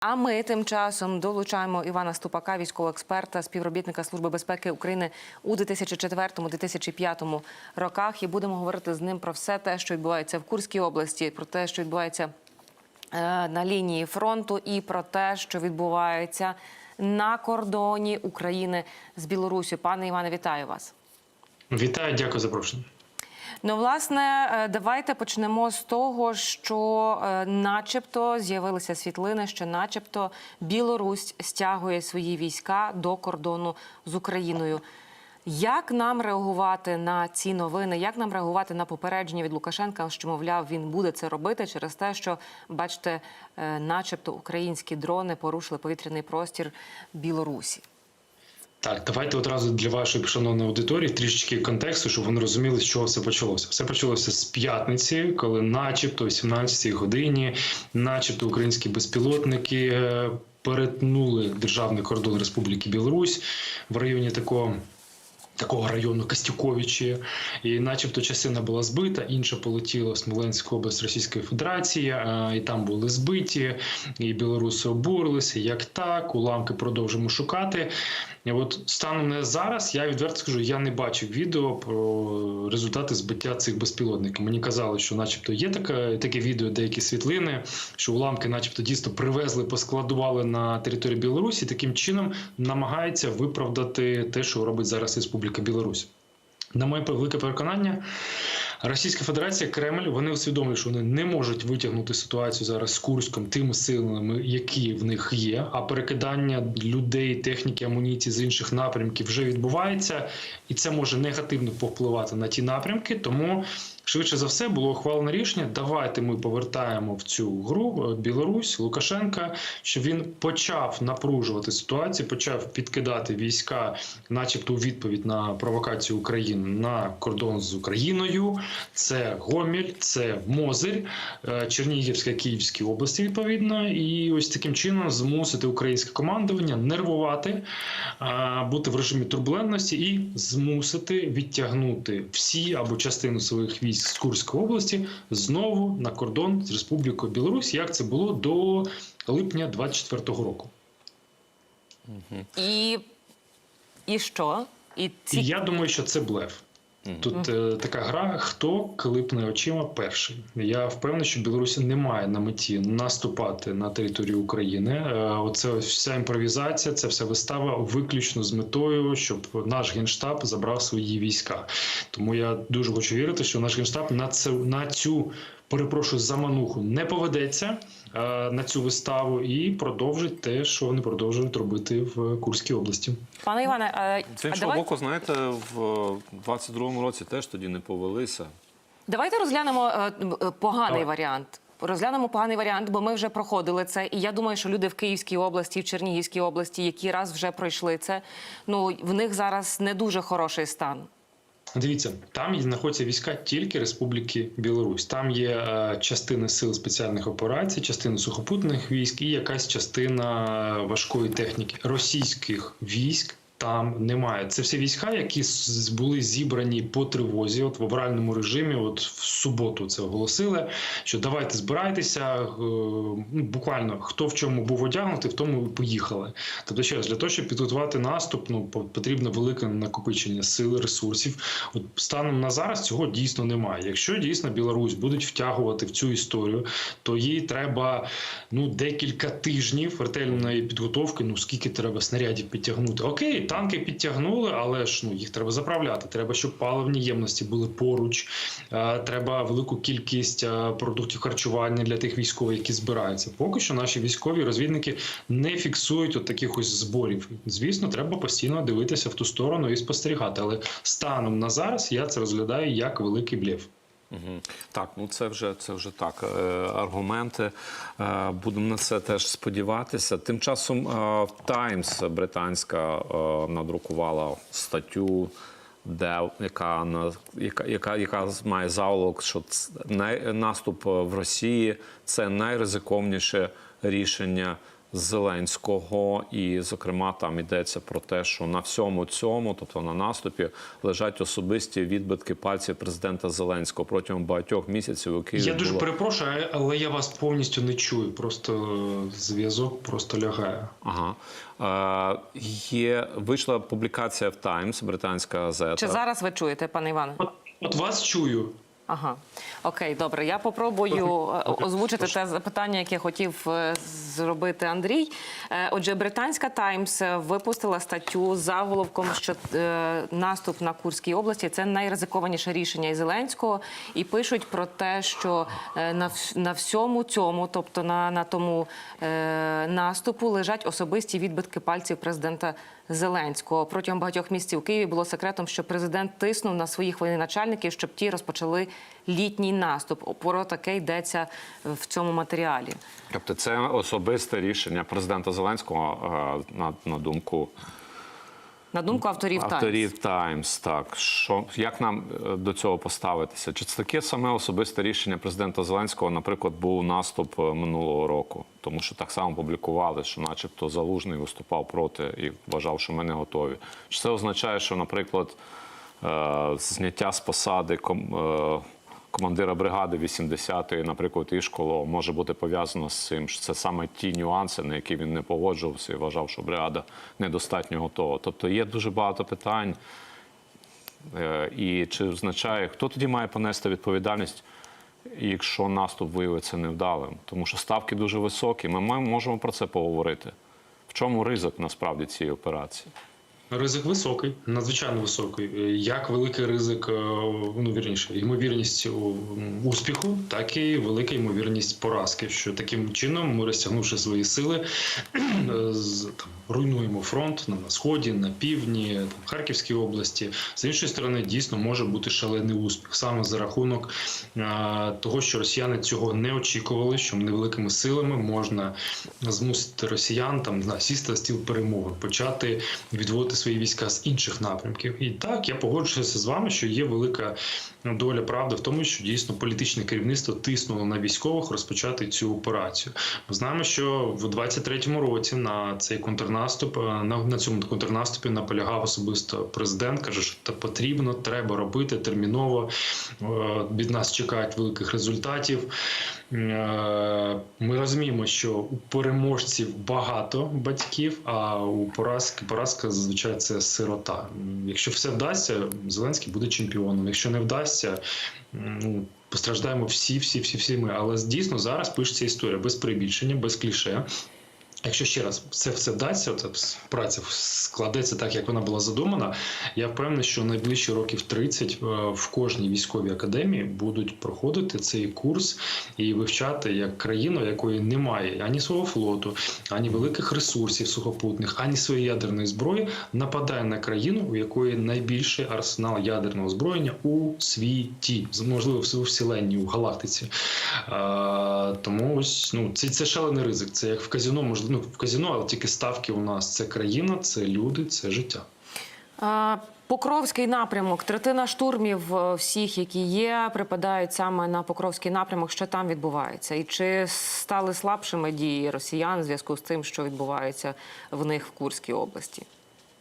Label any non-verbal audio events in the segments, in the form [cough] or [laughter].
А ми тим часом долучаємо Івана Ступака, військового експерта, співробітника Служби безпеки України у 2004-2005 роках, і будемо говорити з ним про все те, що відбувається в Курській області, про те, що відбувається е, на лінії фронту, і про те, що відбувається на кордоні України з Білорусі. Пане Іване, вітаю вас. Вітаю, дякую за запрошення. Ну, власне, е, давайте почнемо з того, що, е, начебто, з'явилися світлини, що, начебто, Білорусь стягує свої війська до кордону з Україною. Як нам реагувати на ці новини? Як нам реагувати на попередження від Лукашенка, що мовляв він буде це робити через те, що бачите, е, начебто українські дрони порушили повітряний простір Білорусі? Так, давайте одразу для вашої шановної аудиторії трішечки контексту, щоб вони розуміли, з чого все почалося. Все почалося з п'ятниці, коли, начебто, о 17-й годині, начебто, українські безпілотники е, перетнули державний кордон Республіки Білорусь в районі такого. Такого району Костюковичі, і начебто частина була збита, інша полетіла в Смоленську область Російської Федерації, і там були збиті, і білоруси обурилися. Як так, уламки продовжимо шукати. І от станом на зараз я відверто скажу, я не бачив відео про результати збиття цих безпілотників. Мені казали, що, начебто, є таке, таке відео, деякі світлини, що уламки, начебто, дійсно привезли, поскладували на території Білорусі. Таким чином намагається виправдати те, що робить зараз Республіка Білорусь. На моє велике переконання, Російська Федерація, Кремль, вони усвідомлюють, що вони не можуть витягнути ситуацію зараз з Курськом тими силами, які в них є. А перекидання людей, техніки, амуніції з інших напрямків вже відбувається, і це може негативно повпливати на ті напрямки. Тому швидше за все було ухвалено рішення. Давайте ми повертаємо в цю гру е, Білорусь Лукашенка, щоб він почав напружувати ситуацію, почав підкидати війська, начебто у відповідь на провокацію України на кордон з Україною. Це Гомель, це Мозир, е, Чернігівська, Київська області відповідно, і ось таким чином змусити українське командування нервувати, е, бути в режимі турбулентності і змусити відтягнути всі або частину своїх військ з Курської області знову на кордон з Республікою Білорусь, як це було до липня 24-го року. І, і що? І ці я думаю, що це блеф. Тут е, така гра, хто клипне очима перший. Я впевнений, що Білорусі не має на меті наступати на територію України. Е, оце вся імпровізація, це вся вистава виключно з метою, щоб наш генштаб забрав свої війська. Тому я дуже хочу вірити, що наш генштаб на це на цю. Перепрошую замануху не поведеться на цю виставу і продовжить те, що вони продовжують робити в Курській області. Пане Іване, а, З іншого давай, боку, знаєте, в 22-му році теж тоді не повелися. давайте розглянемо е, е, поганий Давай. варіант. Розглянемо поганий варіант, бо ми вже проходили це. І я думаю, що люди в Київській області, в Чернігівській області, які раз вже пройшли це, ну в них зараз не дуже хороший стан. Дивіться, там знаходяться війська тільки Республіки Білорусь. Там є е, частини сил спеціальних операцій, частини сухопутних військ і якась частина важкої техніки російських військ. Там немає. Це всі війська, які були зібрані по тривозі, от в авральному режимі. От в суботу це оголосили. Що давайте збирайтеся. е, ну, Буквально хто в чому був одягнутий, в тому і поїхали. Тобто, ще раз, для того, щоб підготувати наступ, ну по- потрібно велике накопичення сил, ресурсів. От станом на зараз цього дійсно немає. Якщо дійсно Білорусь будуть втягувати в цю історію, то їй треба ну декілька тижнів ретельної підготовки. Ну скільки треба снарядів підтягнути? Окей, танки підтягнули, але ж ну їх треба заправляти. Треба, щоб паливні ємності були поруч. Е, Треба велику кількість е, продуктів харчування для тих військових, які збираються. Поки що наші військові розвідники не фіксують от таких ось зборів. Звісно, треба постійно дивитися в ту сторону і спостерігати. Але станом на зараз я це розглядаю як великий блеф. Так, ну це вже це вже так. е, Аргументи. Е, Будемо на це теж сподіватися. Тим часом Таймс британська е, надрукувала статтю. Де яка на яка, яка, має заголовок, що най, наступ в Росії це найризиковніше рішення Зеленського, і, зокрема, там йдеться про те, що на всьому цьому, тобто на наступі, лежать особисті відбитки пальців президента Зеленського протягом багатьох місяців. у Києві Я дуже було... перепрошую, але я вас повністю не чую. Просто зв'язок просто лягає. Ага. Е, є вийшла публікація в Times, британська газета. Чи зараз ви чуєте, пане Іване? От, от вас чую. Ага, окей, добре. Я попробую е, озвучити те запитання, яке хотів е, зробити Андрій. Е, Отже, британська Таймс випустила статтю з заголовком, що наступ на Курській області це найризикованіше рішення і Зеленського, і пишуть про те, що на, на всьому цьому, тобто на, на тому е, наступу, лежать особисті відбитки пальців президента Зеленського. Протягом багатьох місяців у Києві було секретом, що президент тиснув на своїх воєначальників, щоб ті розпочали літній наступ. Про таке йдеться в цьому матеріалі. Тобто це особисте рішення президента Зеленського е, на, на думку На думку авторів, авторів Таймс. Так що як нам е, до цього поставитися? Чи це таке саме особисте рішення президента Зеленського, наприклад, був наступ е, минулого року, тому що так само публікували, що, начебто, залужний виступав проти і вважав, що ми не готові. Чи це означає, що, наприклад, е, зняття з посади ком, командира бригади 80-ї, наприклад, Ішколо, може бути пов'язано з цим, що це саме ті нюанси, на які він не погоджувався і вважав, що бригада недостатньо готова. Тобто є дуже багато питань. Е, І чи означає, хто тоді має понести відповідальність, якщо наступ виявиться невдалим? Тому що ставки дуже високі. Ми можемо про це поговорити. В чому ризик насправді цієї операції? Ризик високий, надзвичайно високий. Е, Як великий ризик, е, ну вірніше, ймовірність успіху, так і велика ймовірність поразки. Що таким чином ми розтягнувши свої сили, [clears throat] е, там, руйнуємо фронт на, на сході, на півдні, там, Харківській області. З іншої сторони, дійсно може бути шалений успіх саме за рахунок е, того, що росіяни цього не очікували, що невеликими силами можна змусити росіян там знаю, сісти стіл перемоги, почати відводити свої війська з інших напрямків. І так я погоджуюся з вами, що є велика доля правди в тому, що дійсно політичне керівництво тиснуло на військових розпочати цю операцію. Ми знаємо, що в 23-му році на цей контрнаступ е, на, на цьому контрнаступі наполягав особисто президент. каже, що це потрібно, треба робити терміново. Е, Від нас чекають великих результатів. Е, Ми розуміємо, що у переможців багато батьків, а у поразки поразка зазвичай це сирота. Якщо все вдасться, Зеленський буде чемпіоном. Якщо не вдасться, ну постраждаємо всі, всі, всі, всі ми. Але дійсно зараз пишеться історія без перебільшення, без кліше. Якщо ще раз це все вдасться, от праця складеться так, як вона була задумана. Я впевнений, що найближчі років 30 е, в кожній військовій академії будуть проходити цей курс і вивчати як країну, якої немає ані свого флоту, ані великих ресурсів сухопутних, ані своєї ядерної зброї, нападає на країну, у якої найбільший арсенал ядерного озброєння у світі, можливо, у вселенні, у галактиці. Е, тому ось ну це, це шалений ризик. Це як в казіно, можливо, ну, в казіно, але тільки ставки у нас це країна, це люди, це життя. А... Покровський напрямок, третина штурмів е, всіх, які є, припадають саме на Покровський напрямок. Що там відбувається? І чи стали слабшими дії росіян в зв'язку з тим, що відбувається в них в Курській області?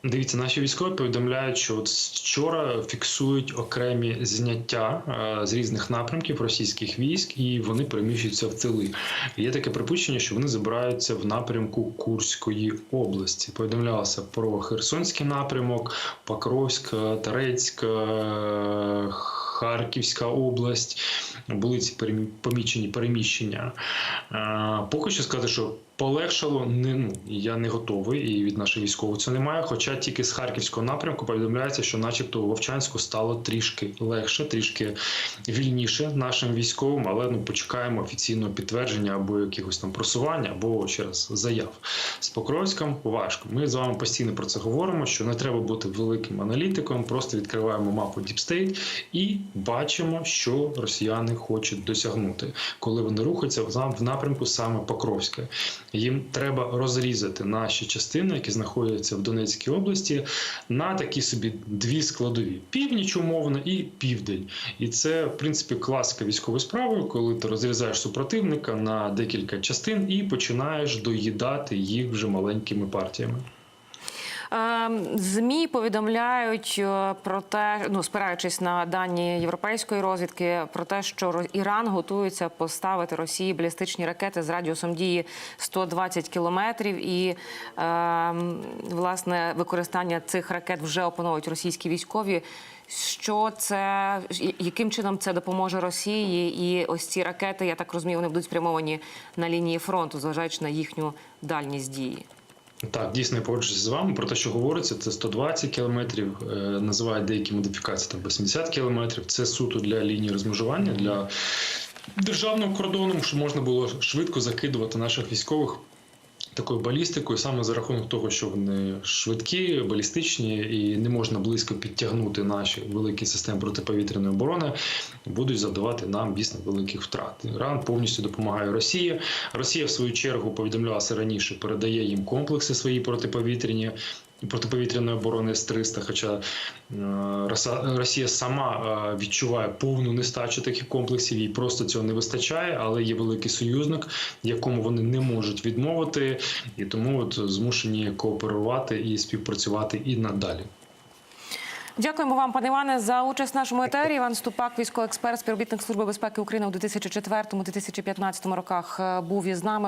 Дивіться, наші військові повідомляють, що от вчора фіксують окремі зняття е, з різних напрямків російських військ, і вони переміщуються в тили. Є таке припущення, що вони забираються в напрямку Курської області. Повідомлялося про Херсонський напрямок, Покровськ, Тарецьк, е, Харківська область. Були ці помічені переміщення. Е, Поки що сказати, що полегшало, не ну я не готовий, і від наших військових це немає. Хоча тільки з харківського напрямку повідомляється, що, начебто, у Вовчанську стало трішки легше, трішки вільніше нашим військовим, але ну почекаємо офіційного підтвердження або якихось там просування, або ще раз заяв. З Покровськом важко. Ми з вами постійно про це говоримо. Що не треба бути великим аналітиком, просто відкриваємо мапу State і бачимо, що росіяни хочуть досягнути, коли вони рухаються в напрямку саме Покровська. Їм треба розрізати наші частини, які знаходяться в Донецькій області, на такі собі дві складові: північ умовно і південь. І це, в принципі, класика військової справи, коли ти розрізаєш супротивника на декілька частин і починаєш доїдати їх вже маленькими партіями. Ем, ЗМІ повідомляють е, про те, ну спираючись на дані європейської розвідки, про те, що Іран готується поставити Росії балістичні ракети з радіусом дії 120 кілометрів, і ем, власне використання цих ракет вже опановують російські військові. Що це яким чином це допоможе Росії? І ось ці ракети, я так розумію, вони будуть спрямовані на лінії фронту, зважаючи на їхню дальність дії. Так, дійсно я погоджуюся з вами про те, що говориться, це 120 кілометрів, е, називають деякі модифікації там 80 кілометрів. Це суто для лінії розмежування, для державного кордону, щоб можна було швидко закидувати наших військових. Такою балістикою, саме за рахунок того, що вони швидкі, балістичні і не можна близько підтягнути наші великі системи протиповітряної оборони, будуть завдавати нам дійсно великих втрат. Іран повністю допомагає Росії. Росія, в свою чергу, повідомлялася раніше, передає їм комплекси свої протиповітряні. Протиповітряної оборони С-300, хоча е, Росія сама е, відчуває повну нестачу таких комплексів, їй просто цього не вистачає, але є великий союзник, якому вони не можуть відмовити, і тому от змушені кооперувати і співпрацювати і надалі. Дякуємо вам, пане Іване, за участь в нашому етері. Іван Ступак, військовий експерт, співробітник Служби безпеки України у 2004-2015 роках, е, був із нами.